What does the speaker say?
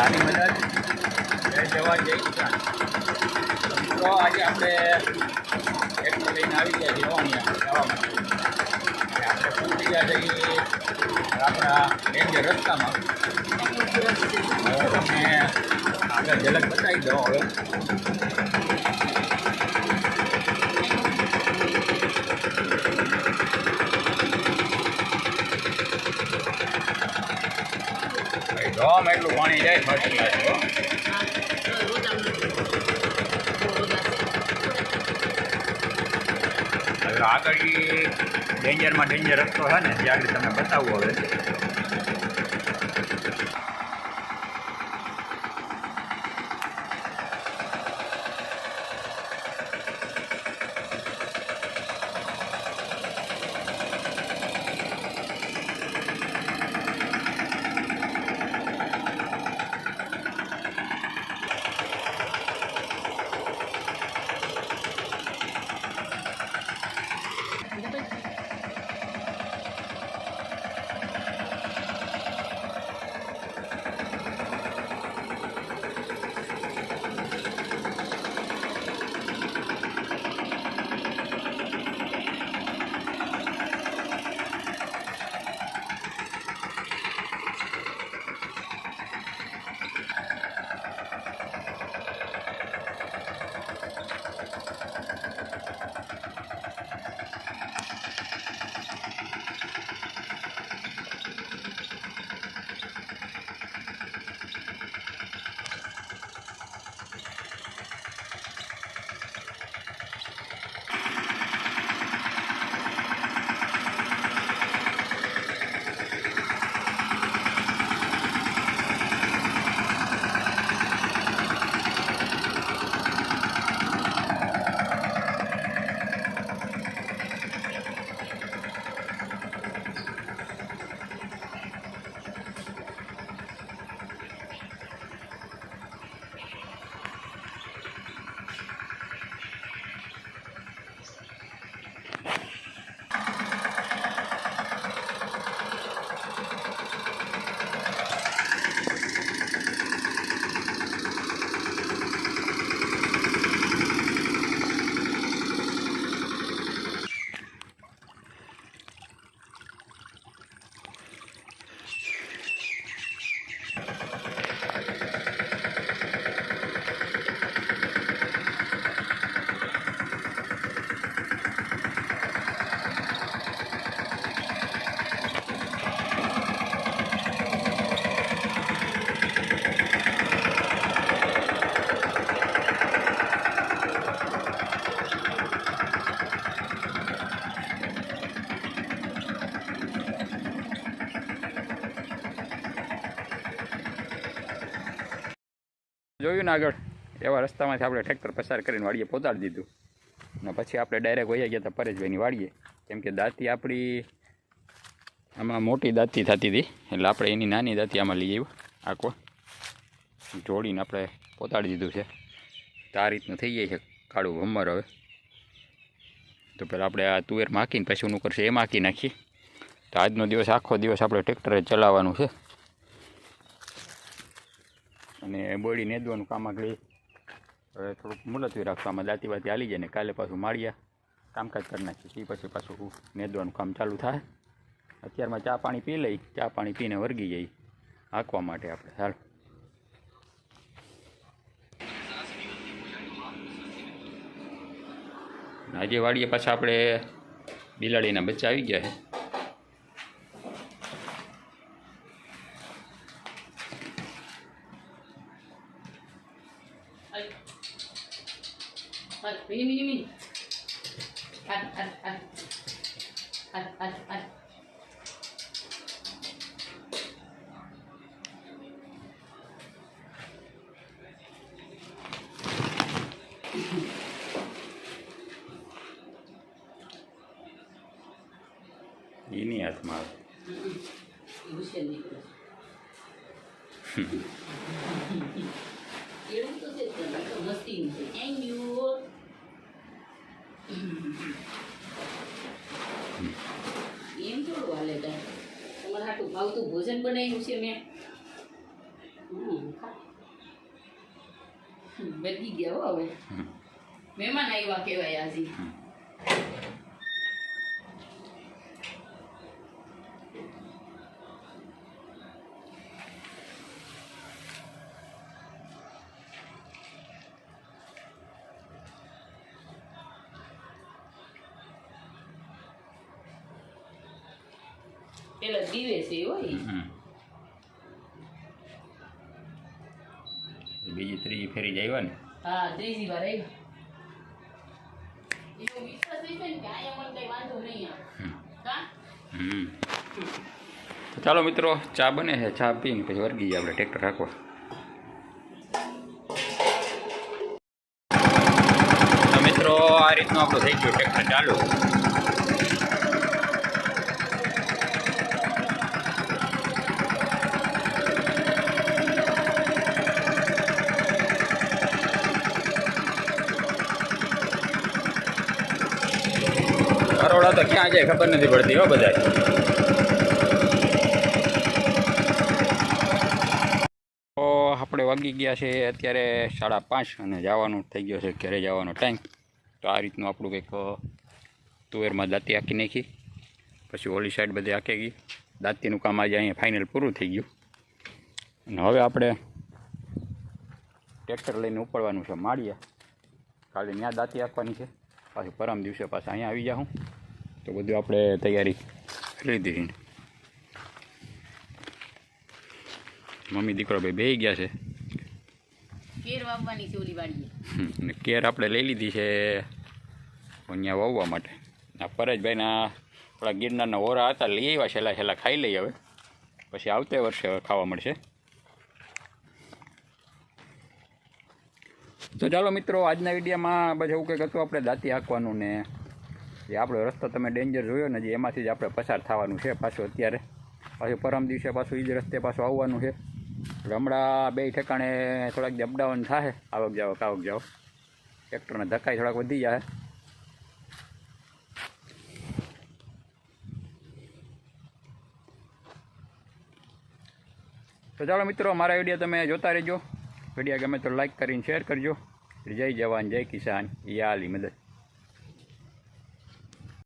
આની મજા જય જવાન, જય કિસાન. મિત્રો આજે આપણે એક લઈને આવી ગયા છીએ અહીંયા જવા માટે. ગયા જઈએ આપણા ડેન્જર રસ્તામાં. હવે તમને આગળ ઝલક બતાવી દો હવે. ભાઈ એટલું પાણી જાય ફર્સ્ટ ક્લાસ આગળ ડેન્જરમાં ડેન્જર રસ્તો છે ને, જે તમને બતાવવું હવે. જોયું ને આગળ? એવા રસ્તામાંથી આપણે ટ્રેક્ટર પસાર કરીને વાડીએ પહોંચાડી દીધું. અને પછી આપણે ડાયરેક્ટ વહી ગયા હતા પરેશભાઈની વાડીએ. કેમ કે દાંતી આપણી આમાં મોટી દાંતી થતી હતી. એટલે આપણે એની નાની દાંતી આમાં લઈ આવ્યું. આખો જોડીને આપણે પહોંચાડી દીધું છે. તો આ રીતનું થઈ જાય છે કાળું ભમર હવે. તો પહેલાં આપણે આ તુવેર માખીને પછી શું કરશે? એ માખી નાખીએ. તો આજનો દિવસ, આખો દિવસ આપણે ટ્રેક્ટરે ચલાવવાનું છે. અને બોડી નેદવાનું કામ આગળ હવે થોડુંક મુલતવી રાખવામાં દાતી બાતી હાલી જાય ને કાલે પાછું માળીયા કામકાજ કરી નાખીએ. એ પછી પાછું નેદવાનું કામ ચાલુ થાય. અત્યારમાં ચા પાણી પી લઈ, ચા પાણી પીને વર્ગી જઈ હાંકવા માટે આપણે, હાલ. આજે વાડીએ પાછા આપણે બિલાડીના બચ્ચા આવી ગયા છે. Ini, ini, ini. Aduh, ini ya kemarin. એવું છે જ થેન્ક યુ એમ થોડું હાલે કાંઈ તમારે હાટું ભાવતું ભોજન બનાવ્યું છે મેં બદલી ગયા હો હવે મહેમાન આવ્યા કહેવાય આજે પેલા દીવે છે હોય હમ. બીજી ત્રીજી ફેરી જ આવ્યા ને હા ત્રીજી વાર આવ્યા એવો વિશ્વાસ હશે ને કે અહીંયા મને કઈ વાંધો નહીં આવે કા હમ તો ચાલો મિત્રો ચા બને છે ચા પીને પછી વર્ગી જાય આપણે ટ્રેક્ટર રાખવા. તો મિત્રો આ રીતનું આપણું થઈ ગયું ટ્રેક્ટર ચાલુ. કરોડા તો ક્યાં જાય ખબર નથી પડતી હો બધા આપણે વાગી ગયા છે અત્યારે સાડા પાંચ અને જવાનું થઈ ગયો છે ઘરે જવાનો ટાઈમ તો આ રીતનું આપણું કંઈક તુવેરમાં દાંતી આંકી નાખી. પછી ઓલી સાઈડ બધે આંકી ગઈ. દાંતીનું કામ આજે અહીંયા ફાઇનલ પૂરું થઈ ગયું. અને હવે આપણે ટ્રેક્ટર લઈને ઉપડવાનું છે, માળીએ. કાલે ત્યાં દાંતી આપવાની છે. પાછું પરમ દિવસે પાછા અહીંયા આવી જાઉં. તો બધું આપણે તૈયારી કરી દીધી. મમ્મી દીકરો ભાઈ બે ગયા છે. કેર વાવવાની છે ઓલી વાડીએ. કેર આપણે લઈ લીધી છે અહીંયા વાવવા માટે. આ પરેશભાઈના થોડા ગિરનારના ઓરા હતા લઈ આવ્યા છેલ્લા છેલ્લા ખાઈ લઈએ હવે. પછી આવતે વર્ષે ખાવા મળશે. તો ચાલો મિત્રો આજના વિડીયોમાં બસ એવું કંઈક હતું આપણે દાંતી હાંકવાનું ને જે આપણો રસ્તો તમે ડેન્જર જોયો ને જે એમાંથી જ આપણે પસાર થવાનું છે પાછું અત્યારે. પાછું પરમ દિવસે પાછું એ જ રસ્તે પાછું આવવાનું છે. રમડા બે ઠેકાણે થોડાક અપડાઉન થાય આવક જાવક, આવક જાવ ટ્રેક્ટરના ધક્કાઈ થોડાક વધી જાય તો ચાલો મિત્રો, મારા વીડિયો તમે જોતા રહેજો. વીડિયો ગમે તો લાઈક કરીને શેર કરજો. જય જવાન, જય કિસાન. યા અલી મદદ.